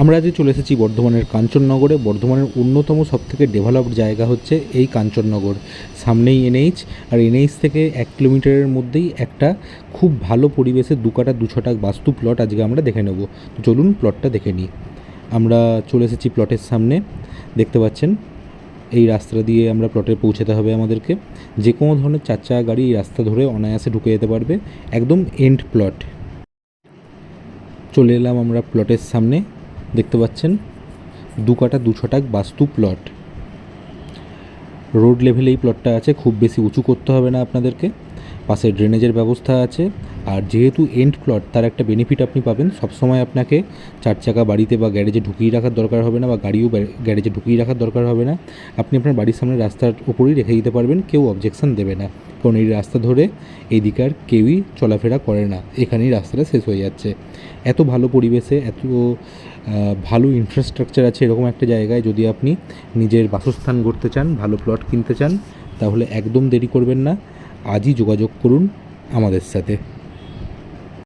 আমরা আজ চলে এসেছি বর্ধমানের কাঞ্চননগরে। বর্ধমানের অন্যতম সবথেকে ডেভেলপড জায়গা হচ্ছে এই কাঞ্চননগর। সামনেই এনএইচ, আর এনএইচ থেকে এক কিলোমিটারের মধ্যেই একটা খুব ভালো পরিবেশে দু কাটা দু ছটাক বাস্তু প্লট আজকে আমরা দেখে নেব। চলুন প্লটটা দেখে নিই। আমরা চলে এসেছি প্লটের সামনে। দেখতে পাচ্ছেন, এই রাস্তা দিয়ে আমরা প্লটে পৌঁছাতে হবে আমাদেরকে। যে কোনো ধরনের চার চাকা গাড়ি এই রাস্তা ধরে অনায়াসে ঢুকে যেতে পারবে। একদম এন্ড প্লট চলে এলাম আমরা প্লটের সামনে। দেখতে পাচ্ছেন? দু কাটা, দু ছটাক বাস্তু প্লট রোড লেভেলে এই প্লটটা আছে, খুব বেশি উঁচু করতে হবে না আপনাদেরকে। পাশে ড্রেনেজের ব্যবস্থা আছে। আর যেহেতু এন্ড প্লট তার একটা বেনিফিট আপনি পাবেন। সবসময় আপনাকে চার চাকা বাড়িতে বা গ্যারেজে ঢুকিয়ে রাখার দরকার হবে না বা গাড়িও গ্যারেজে ঢুকিয়ে রাখার দরকার হবে না। আপনি আপনার বাড়ির সামনে রাস্তার উপরেই রেখে দিতে পারবেন, কেউ অবজেকশন দেবে না। কারণ এই রাস্তা ধরে এদিকে দিকে আর কেউই চলাফেরা করে না। এখানেই রাস্তাটা শেষ হয়ে যাচ্ছে। এত ভালো পরিবেশে, এত ভালো ইনফ্রাস্ট্রাকচার আছে এরকম একটা জায়গায় যদি আপনি নিজের বাসস্থান গড়তে চান, ভালো প্লট কিনতে চান, তাহলে একদম দেরি করবেন না। আজই যোগাযোগ করুন আমাদের সাথে।